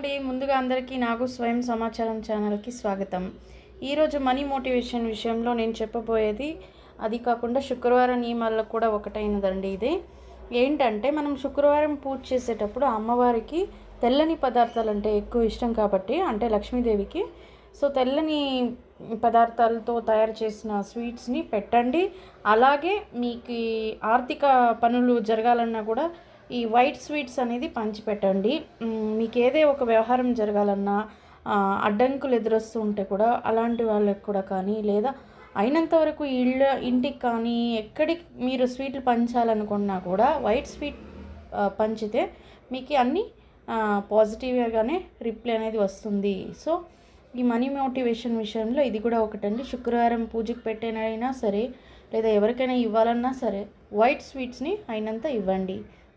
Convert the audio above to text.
అండి ముందుగా అందరికీ నాకు స్వయం సమాచారం ఛానల్కి స్వాగతం. ఈరోజు మనీ మోటివేషన్ విషయంలో నేను చెప్పబోయేది అది కాకుండా శుక్రవారం నియమాల్లో కూడా ఒకటైనదండి ఇది. ఏంటంటే మనం శుక్రవారం పూజ చేసేటప్పుడు అమ్మవారికి తెల్లని పదార్థాలు అంటే ఎక్కువ ఇష్టం కాబట్టి అంటే లక్ష్మీదేవికి సో తెల్లని పదార్థాలతో తయారు చేసిన స్వీట్స్ని పెట్టండి. అలాగే మీకు ఆర్థిక పనులు జరగాలన్నా కూడా ఈ వైట్ స్వీట్స్ అనేది పంచిపెట్టండి. మీకు ఏదే ఒక వ్యవహారం జరగాలన్నా అడ్డంకులు ఎదురొస్తూ ఉంటే కూడా అలాంటి వాళ్ళకి కూడా కానీ లేదా అయినంత వరకు ఇళ్ళ ఇంటికి కానీ ఎక్కడికి మీరు స్వీట్లు పంచాలనుకున్నా కూడా వైట్ స్వీట్ పంచితే మీకు అన్నీ పాజిటివ్గానే రిప్లై అనేది వస్తుంది. సో ఈ మనీ మోటివేషన్ విషయంలో ఇది కూడా ఒకటండి. శుక్రవారం పూజకి పెట్టేనైనా సరే లేదా ఎవరికైనా ఇవ్వాలన్నా సరే వైట్ స్వీట్స్ని అయినంత ఇవ్వండి.